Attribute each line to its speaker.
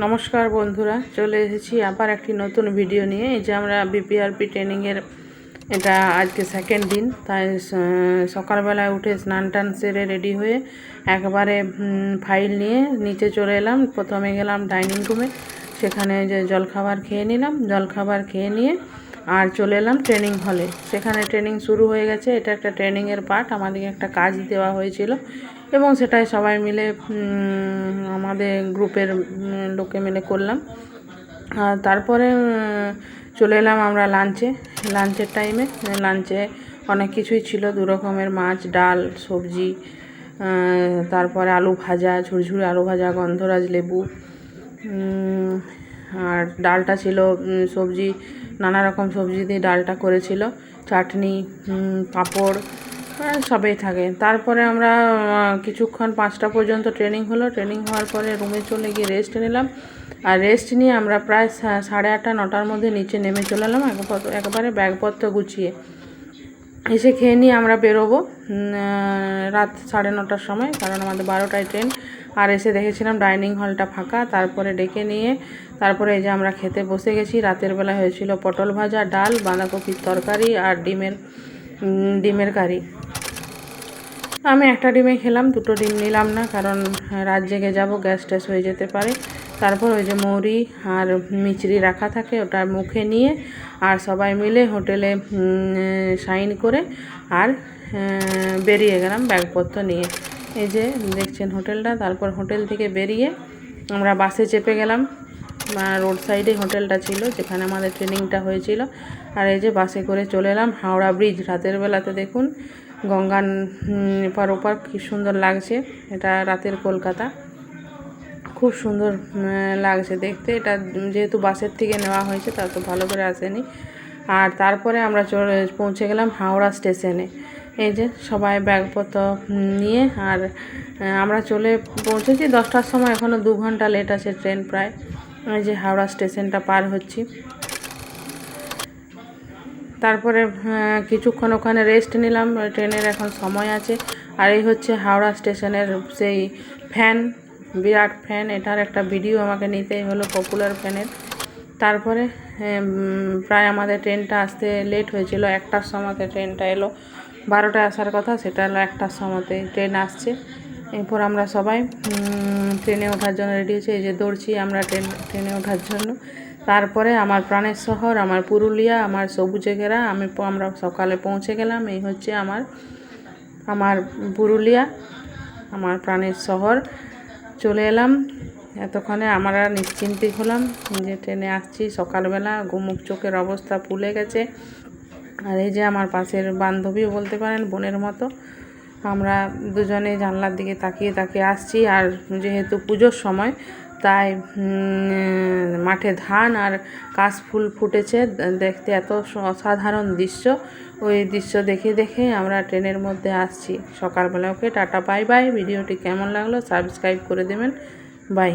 Speaker 1: নমস্কার বন্ধুরা, চলে এসেছি আবার একটি নতুন ভিডিও নিয়ে। এই যে আমরা বিপিআরপি ট্রেনিংয়ের এটা আজকে সেকেন্ড দিন, তাই সকালবেলা সকালবেলায় উঠে স্নান টান সেরে রেডি হয়ে একবারে ফাইল নিয়ে নিচে চলে এলাম। প্রথমে গেলাম ডাইনিং রুমে সেখানে যে জলখাবার খেয়ে নিলাম। জলখাবার খেয়ে নিয়ে আর চলে এলাম ট্রেনিং হলে সেখানে ট্রেনিং শুরু হয়ে গেছে। এটা একটা ট্রেনিংয়ের পার্ট আমাদেরকে একটা কাজ দেওয়া হয়েছিল। এবং সেটাই সবাই মিলে আমাদের গ্রুপের লোকে মিলে করলাম। আর তারপরে চলে এলাম আমরা লাঞ্চে লাঞ্চের টাইমে লাঞ্চে অনেক কিছুই ছিল। দু রকমের মাছ, ডাল, সবজি তারপরে আলু ভাজা, ঝুরঝুরে আলু ভাজা, গন্ধরাজ লেবু আর ডালটা ছিল সবজি নানা রকম সবজি দিয়ে ডালটা করেছিল। চাটনি পাঁপড় আহ, সবই থাকে। তারপরে আমরা কিছুক্ষণ পাঁচটা পর্যন্ত ট্রেনিং হলো। ট্রেনিং হওয়ার পরে রুমে চলে গিয়ে রেস্ট নিলাম। আর রেস্ট নিয়ে আমরা প্রায় সাড়ে আটটা নটার মধ্যে নিচে নেমে চলে এলাম। একবারে ব্যাগপত্র গুছিয়ে। এসে খেয়ে নিয়ে আমরা বেরোবো রাত সাড়ে নটার সময় কারণ আমাদের বারোটায় ট্রেন আর এসে দেখেছিলাম ডাইনিং হলটা ফাঁকা, তারপরে ডেকে নিয়ে, তারপরে এই যে আমরা খেতে বসে গেছি। রাতের বেলা হয়েছিল পটল ভাজা, ডাল, বাঁধাকপির তরকারি আর ডিমের ডিমের কারি। আমি একটা ডিমে খেলাম, দুটো ডিম নিলাম না, কারণ রাত জেগে যাব, গ্যাস ট্যাস হয়ে যেতে পারে। তারপর ওই যে মৌরি আর মিচড়ি রাখা থাকে, ওটা মুখে নিয়ে আর সবাই মিলে হোটেলে সাইন করে আর বেরিয়ে গেলাম ব্যাগপত্র নিয়ে। এই যে দেখছেন হোটেলটা, তারপর হোটেল থেকে বেরিয়ে আমরা বাসে চেপে গেলাম। রোড সাইডে হোটেলটা ছিল, যেখানে আমাদের ট্রেনিংটা হয়েছিল। আর এই যে বাসে করে চলে এলাম হাওড়া ব্রিজ, রাতের বেলাতে দেখুন গঙ্গান এপার ওপার কী সুন্দর লাগছে। এটা রাতের কলকাতা। খুব সুন্দর লাগছে দেখতে। এটা যেহেতু বাসের থেকে নেওয়া হয়েছে, তা তো ভালো করে আসেনি। আর তারপরে আমরা পৌঁছে গেলাম হাওড়া স্টেশনে। এই যে সবাই ব্যাগপত্র নিয়ে আর আমরা চলে পৌঁছেছি দশটার সময় এখনও দু ঘণ্টা লেট আছে ট্রেন প্রায়। এই যে হাওড়া স্টেশনটা পার হচ্ছি। তারপরে কিছুক্ষণ ওখানে রেস্ট নিলাম ট্রেনের এখন সময় আছে। আর এই হচ্ছে হাওড়া স্টেশনের সেই ফ্যান বিরাট ফ্যান এটার একটা ভিডিও আমাকে নিতেই হলো পপুলার ফ্যানের তারপরে প্রায় আমাদের ট্রেনটা আসতে লেট হয়েছিল। একটার সময়তে ট্রেনটা এলো। বারোটায় আসার কথা, সেটা এলো একটার সময়তে ট্রেন আসছে। এরপর আমরা সবাই ট্রেনে ওঠার জন্য রেডি হয়েছি। এই যে দৌড়ছি আমরা ট্রেন, ট্রেনে ওঠার জন্য। তারপরে আমার প্রাণের শহর, আমার পুরুলিয়া, আমার সবুজে ঘেরা, আমি আমরা সকালে পৌঁছে গেলাম। এই হচ্ছে আমার আমার পুরুলিয়া, আমার প্রাণের শহর। চলে এলাম। এতক্ষণে আমরা নিশ্চিন্তি হলাম যে ট্রেনে আসছি সকালবেলা ঘুমুক চোখের অবস্থা ফুলে গেছে। আর এই যে আমার পাশের বান্ধবীও বলতে পারেন, বোনের মতো। আমরা দুজনে জানলার দিকে তাকিয়ে তাকিয়ে আসছি। আর যেহেতু পুজোর সময়, তাই মাঠে ধান আর কাশফুল ফুটেছে। দেখতে এত অসাধারণ দৃশ্য। ওই দৃশ্য দেখে দেখে আমরা ট্রেনের মধ্যে আসছি। সকালবেলা ওকে টাটা, বাই বাই। ভিডিওটি কেমন লাগল সাবস্ক্রাইব করে দেবেন। বাই